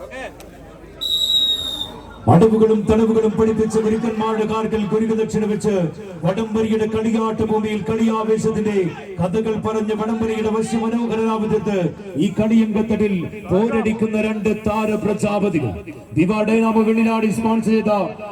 Okay. അടവുകളും തടവുകളും പഠിപ്പിച്ച ഗുരുക്കന്മാരുടെ കാർക്കൽ ഗുരുദക്ഷിണ വെച്ച് വടംവരിയുടെ കളിയാട്ട ഭൂമിയിൽ കളിയാവേശത്തിന്റെ കഥകൾ പറഞ്ഞ വടംവരിയുടെ വശ്യ മനോഹരനാവിധത്ത് ഈ കളിയങ്കത്തടിൽ പോരടിക്കുന്ന രണ്ട് താര പ്രജാപതികൾ ദിവാ ഡൈനാമോ സ്പോൺസർ ചെയ്ത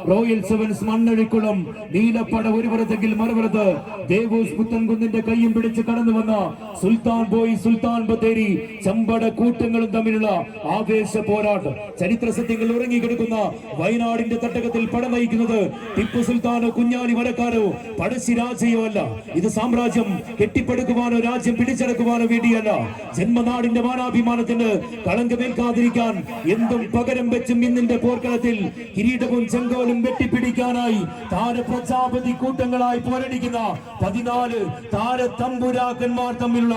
റോയൽ സെവൻസ് മണ്ണഴിക്കുളം നീലപ്പട ഒരു പുറത്തെങ്കിൽ മറുപുറത്ത് ദേവൂസ് പുത്തൻകുന്നിന്റെ കൈയും പിടിച്ച് കടന്നു വന്ന സുൽത്താൻ ബോയ് സുൽത്താൻ ബത്തേരി ചമ്പട കൂട്ടങ്ങളും തമ്മിലുള്ള ആവേശ പോരാട്ടം. ചരിത്ര സത്യങ്ങൾ ഉറങ്ങിക്കിടക്കുന്ന വയനാടിന്റെ തട്ടകത്തിൽ പടം നയിക്കുന്നത് ടിപ്പു സുൽത്താനോ കുഞ്ഞാലി മരക്കാരോ പഴശ്ശി രാജയോ അല്ല. ഇത് സാമ്രാജ്യം കെട്ടിപ്പടുക്കുവാനോ രാജ്യം പിടിച്ചെടുക്കുവാനോ വേണ്ടിയല്ല. ജന്മനാടിന്റെ മാനാഭിമാനത്തിന് കളങ്കമേൽക്കാതിരിക്കാൻ എന്തും പകരം വെച്ചും ഇന്നിന്റെ പോർക്കളത്തിൽ കിരീടവും ചെങ്കോലും വെട്ടിപ്പിടിക്കാനായി താരപ്രജാപതി കൂട്ടങ്ങളായി പോരടിക്കുന്ന പതിനാല് താര തമ്പുരാക്കന്മാർ തമ്മിലുള്ള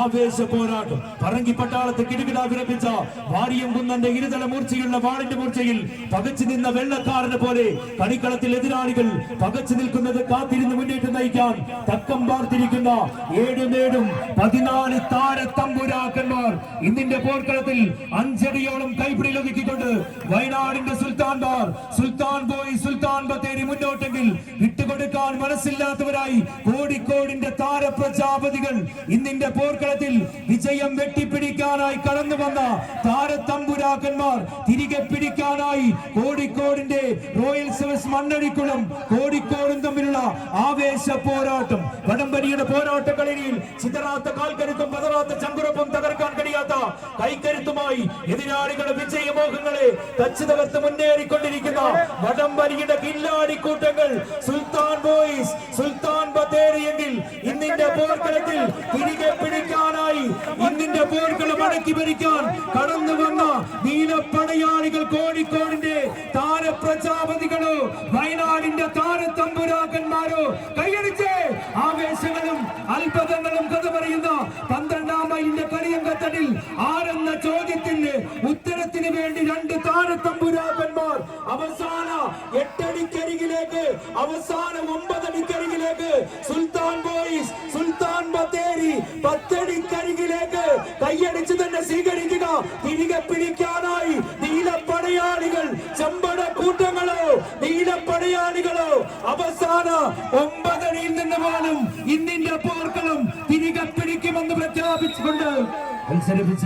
ആവേശ പോരാട്ടം. പറങ്കി പട്ടാളത്ത് കിടുകിടാ വിറപ്പിച്ച വാരിയം കുന്നന്റെ ഇരുതല മൂർച്ചയുള്ള വാളിന്റെ മൂർച്ചയിൽ പകച്ചു നിന്ന വെള്ളക്കാരനെ പോലെ കളിക്കളത്തിൽ എതിരാളികൾ പകച്ചു നിൽക്കുന്നത് കാത്തിരുന്ന് മുന്നേറ്റം നയിക്കാൻ തക്കം പാർത്തിരിക്കുന്ന ഏഴ് നേടും പതിനാല് താരത്തമ്പുരാക്കന്മാർ ഇന്നിന്റെ പോർക്കളത്തിൽ അഞ്ചടിയോളം കൈപ്പിടിയിൽ ഒതുക്കിക്കൊണ്ട് വയനാടിന്റെ സുൽത്താൻ ബാർ സുൽത്താൻ ബോയ് സുൽത്താൻ ബത്തേരി മുന്നോട്ടെങ്കിൽ മനസ്സില്ലാത്തവരായി കോടിക്കോടിന്റെ താരപ്രജാപതികൾ ഇന്നിന്റെ പോർക്കളത്തിൽ വിജയം വെട്ടിപ്പിടിക്കാനായി കടന്നു വന്ന താരത്തമ്പുരാക്കന്മാർ തിരികെ പിടിക്കാനായി കോഴിക്കോടിന്റെ റോയൽ സർവീസ് മണ്ണടിക്കുളം കോഴിക്കോടും തമ്മിലുള്ള ആവേശ പോരാട്ടം വടംവലിയുടെ പോരാട്ട കളിയിൽ ചിതറാത്ത കാൽക്കരുത്തും പതറാത്ത ചങ്കുറപ്പും തകർക്കാൻ കഴിയാത്ത കൈക്കരുത്തുമായി എതിരാളികളുടെ വിജയമോഹങ്ങളെ തച്ചു തകർത്ത് മുന്നേറിക്കൊണ്ടിരിക്കുന്ന വടംവലിയുടെ കില്ലാടിക്കൂട്ടങ്ങൾ സുൽത്താൻ ബോയ്സ് സുൽത്താൻ ബത്തേരിയെങ്കിൽ ഇന്നിന്റെ പോർക്കളത്തിൽ തിരികെ പിടിക്കാനായി ഇന്നിന്റെ പോർക്കളം അടക്കി ഭരിക്കാൻ കടന്നു വന്ന നീലപ്പടയാളികൾ കോഴിക്കോടിന്റെ താരപ്രജാപതികളോ വയനാടിന്റെ താരത്തമ്പുരാക്കന്മാരോ കൈയടിച്ച് ആവേശങ്ങളും അത്ഭുതങ്ങളും കഥ പറയുന്ന പന്ത്രണ്ടാം മൈലിന്റെ കളിയങ്കത്തടിൽ ചോദ്യത്തിന് വേണ്ടി രണ്ട് താരത്തമ്പുരാക്കന്മാർ അവസാന എട്ടടിക്കരികിലേക്ക് അവസാന ഒമ്പതടിക്കരികിലേക്ക് സുൽത്താൻ ബോയ്സ് സുൽത്താൻ ബത്തേരി പത്തടിക്കരികിലേക്ക് കൈയടിച്ച് തന്നെ സ്വീകരിക്കുക. തിരികെ പിടിക്കാനായി നീലപ്പടയാളികൾ ചെമ്പട കൂട്ടങ്ങളോ നീലപ്പടയാളികളോ അവസാന ഒമ്പതടിയിൽ നിന്ന് പോലും ഇന്നിന്റെ പോർക്കളും തിരികെ പിടിക്കുമെന്ന് പ്രഖ്യാപിച്ചുകൊണ്ട് മത്സരിപ്പിച്ച